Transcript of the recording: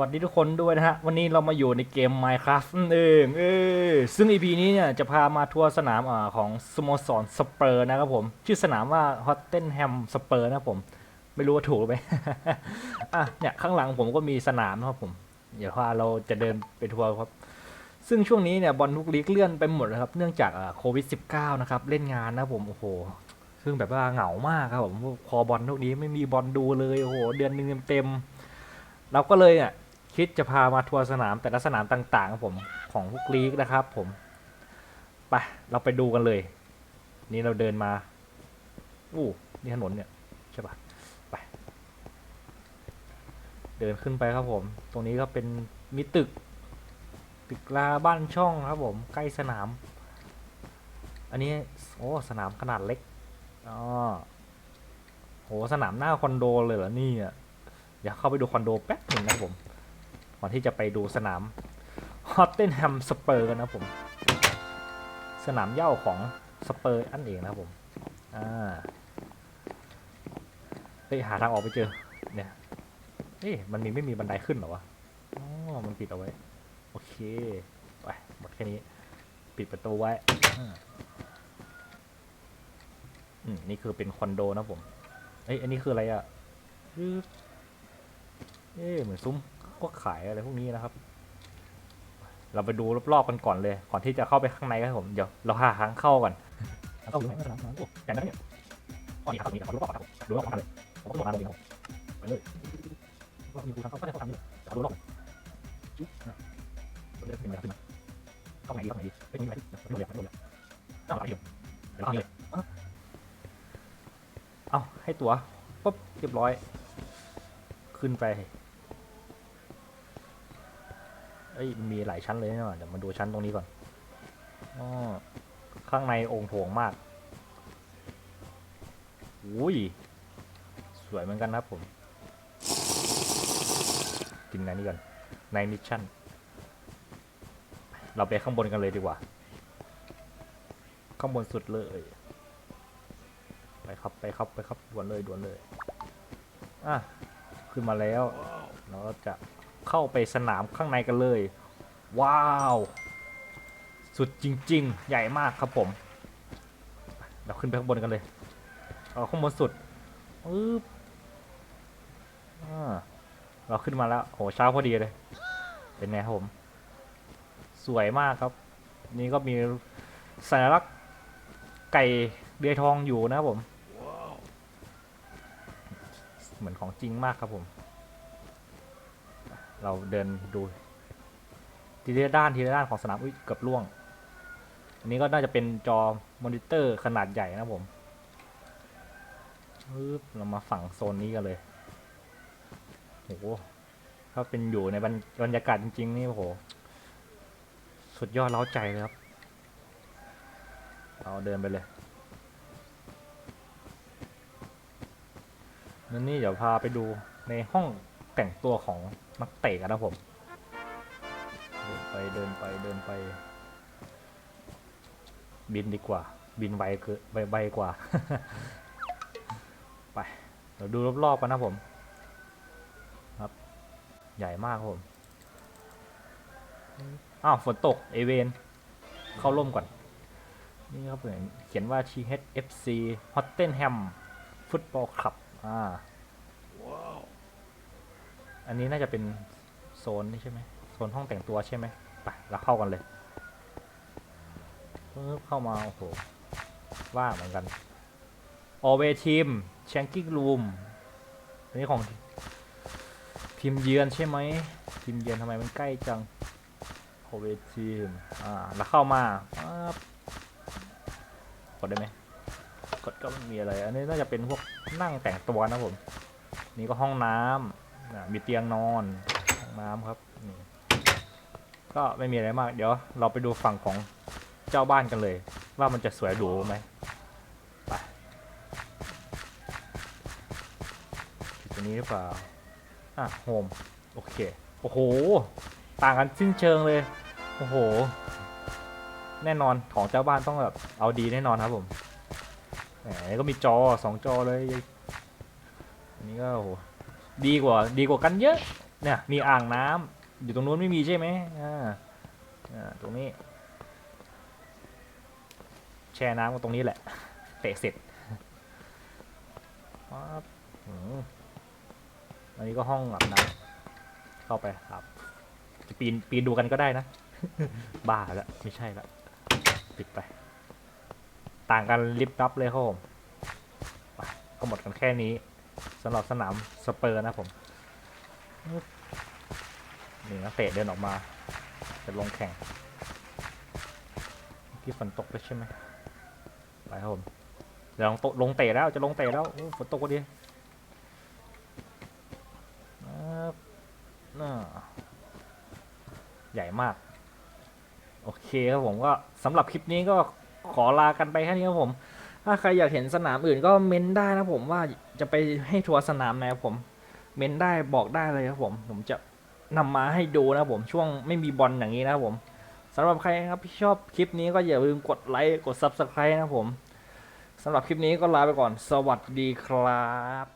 วัสดีทุกคนด้วยนะฮะ วันนี้เรามาอยู่ในเกม Minecraft นั่นเองเออซึ่ง EP นี้เนี่ยจะพามาทัวร์สนามอ่าของสโมสรสเปอร์นะครับผม ชื่อสนามว่า Tottenham Spur นะครับผม ไม่รู้ว่าถูกหรือไม่อะเนี่ยข้างหลังผมก็มีสนามนะครับผม เดี๋ยวว่าเราจะเดินไปทัวร์ครับ ซึ่งช่วงนี้เนี่ยบอลทุกลีกเลื่อนไปหมดนะครับ เนื่องจากโควิด -19 นะครับ เล่นงานนะผม โอ้โหซึ่งแบบว่าเหงามากครับผมพอบอลทุกนี้ไม่มีบอลดูเลย โอ้โห เดือนหนึงเต็มเราก็เลยอะ คิดจะพามาทัวร์สนามแต่ละสนามต่างๆครับผมของทุกลีกนะครับผมไปเราไปดูกันเลย นี่เราเดินมาอู้นี่ถนนเนี่ยใช่ปะไปเดินขึ้นไปครับผม ตรงนี้ก็เป็นมีตึก ตึกลาบ้านช่องครับผมใกล้สนาม อันนี้โอ้สนามขนาดเล็กอ๋อโหสนามหน้าคอนโดเลยเหรอนี่อะเดี๋ยวเข้าไปดูคอนโดแป๊บหนึ่งนะผม ก่อนที่จะไปดูสนามฮอตเทนแฮมสเปอร์กันนะผม สนามเย้าของสเปอร์อันเองนะครับผม อ่าเฮ้ยหาทางออกไปเจอ เนี่ยเอ๊ะมันมีไม่มีบันไดขึ้นหรอวะ อ๋อ มันปิดเอาไว้ โอเค ไปหมดแค่นี้ ปิดประตูไว้ อืม นี่คือเป็นคอนโดนะผม เอ้ย อันนี้คืออะไรอะ่ะเอ๊ะเหมือนซุ้ม ก็ขายอะไรพวกนี้นะครับ เราไปดูรอบๆกันก่อนเลย ก่อนที่จะเข้าไปข้างในครับผมเดี๋ยวเราหาทางเข้าก่อนเข้าไหนก็ได้โอ้แต่นั้นเนี่ยข้อนี้ครับตรงนี้ครับดูรอบๆครับผมดูรอบๆกันเลยผมก็ดูงานตรงนี้ครับไปเลยว่ามีดูทางเข้าก็ได้เข้าทางนี้เดี๋ยวดูรอบจุ๊บนะเดี๋ยวขึ้นมาขึ้นมาเข้าไหนดีเข้าไหนดีเฮ้ยนี่ไหนเดี๋ยวเดี๋ยวเดี๋ยวเดี๋ยวเดี๋ยวเดี๋ยวเดี๋ยวเอาเลยเอาให้ตัวปุ๊บเรียบร้อย ขึ้นไป เอ้ยมีหลายชั้นเลยนะเดี๋ยวมาดูชั้นตรงนี้ก่อนอ๋อข้างในองค์โถงมากอุ้ยสวยเหมือนกันนะครับผมกินในนี้ก่อนในมิชชั่น เราไปข้างบนกันเลยดีกว่า ข้างบนสุดเลย ไปครับไปครับไปครับด่วนเลยด่วนเลย อะ ขึ้นมาแล้ว เราก็จะ เข้าไปสนามข้างในกันเลย ว้าว สุดจริง ๆ ใหญ่มากครับผม เราขึ้นไปข้างบนกันเลย เอาข้างบนสุดปึ๊บเราขึ้นมาแล้วโหเช้าพอดีเลย เป็นไงครับผม สวยมากครับ นี่ก็มีสัญลักษณ์ไก่เดือยทองอยู่นะครับผม เหมือนของจริงมากครับผม เราเดินดูทีละด้านทีละด้านของสนามอุ้ยเกือบล่วง อันนี้ก็น่าจะเป็นจอมอนิเตอร์ขนาดใหญ่นะผมเรามาฝั่งโซนนี้กันเลยโอ้โหถ้าเป็นอยู่ในบรรยากาศจริงๆนี่โอ้โหสุดยอดเล้าใจเลยครับเราเดินไปเลยนั่นนี่เดี๋ยวพาไปดูในห้องแต่งตัวของ นักเตะกันนะผม เดินไปเดินไปเดินไป บินดีกว่า บินไวเกินไวไวกว่า ไปเราดูรอบๆกันนะผม ครับ ใหญ่มากครับผม อ้าวฝนตก เอเวน เข้าร่มก่อน นี่ครับเหมือนเขียนว่า THFC Tottenham Football Club อ่า อันนี้น่าจะเป็นโซนนี่ใช่ไหมโซนห้องแต่งตัวใช่ไหมไปเราเข้ากันเลยปึ๊บเข้ามาโอ้โหว่าเหมือนกัน Always Team Shanking Room อันนี้ของทีมเยือนใช่ไหมทีมเยือนทำไมมันใกล้จัง Always Team อ่าแล้วเข้ามากดได้ไหมกดก็ไม่มีอะไร อันนี้น่าจะเป็นพวกนั่งแต่งตัวนะผม นี่ก็ห้องน้ำ มีเตียงนอนห้องน้ำครับนี่ก็ไม่มีอะไรมาก เดี๋ยวเราไปดูฝั่งของเจ้าบ้านกันเลย ว่ามันจะสวยหรูไหมไปตรงนี้หรือเปล่าอะโฮมโอเค โอ้โห ต่างกันสิ้นเชิงเลย โอ้โห แน่นอนของเจ้าบ้านต้องแบบเอาดีแน่นอนครับผมแหมก็มีจอสองจอเลยอันนี้ก็โอ้โห ดีกว่าดีกว่ากันเยอะเนี่ยมีอ่างน้ำอยู่ตรงนู้นไม่มีใช่ไหมอ่าตรงนี้ แช่น้ำก็ตรงนี้แหละ เตะเสร็จปั๊บอืมอันนี้ก็ห้องอาบน้ำเข้าไปครับ จะปีนปีนดูกันก็ได้นะ บ้าแล้วไม่ใช่ละปิดไป ต่างกันลิบลับเลยครับผมก็หมดกันแค่นี้ สำหรับสนามสเปอร์นะผมนี่นักเตะเดินออกมา จะลงแข่งที่ฝนตกด้วยใช่ไหมไปครับผมเดี๋ยวลงตลงเตะแล้วจะลงเตะแล้วฝนตกพอดีน่าใหญ่มาก โอเคครับผมก็สำหรับคลิปนี้ก็ขอลากันไปแค่นี้ครับผม ถ้าใครอยากเห็นสนามอื่นก็เม้นได้นะผมว่าจะไปให้ทัวร์สนามไหนครับผม เม้นได้บอกได้เลยครับผม ผมจะนำมาให้ดูนะผมช่วงไม่มีบอลอย่างนี้นะครับผมสำหรับใครครับที่ชอบคลิปนี้ก็อย่าลืมกดไลค์กด Subscribe นะผมสำหรับคลิปนี้ก็ลาไปก่อน สวัสดีครับ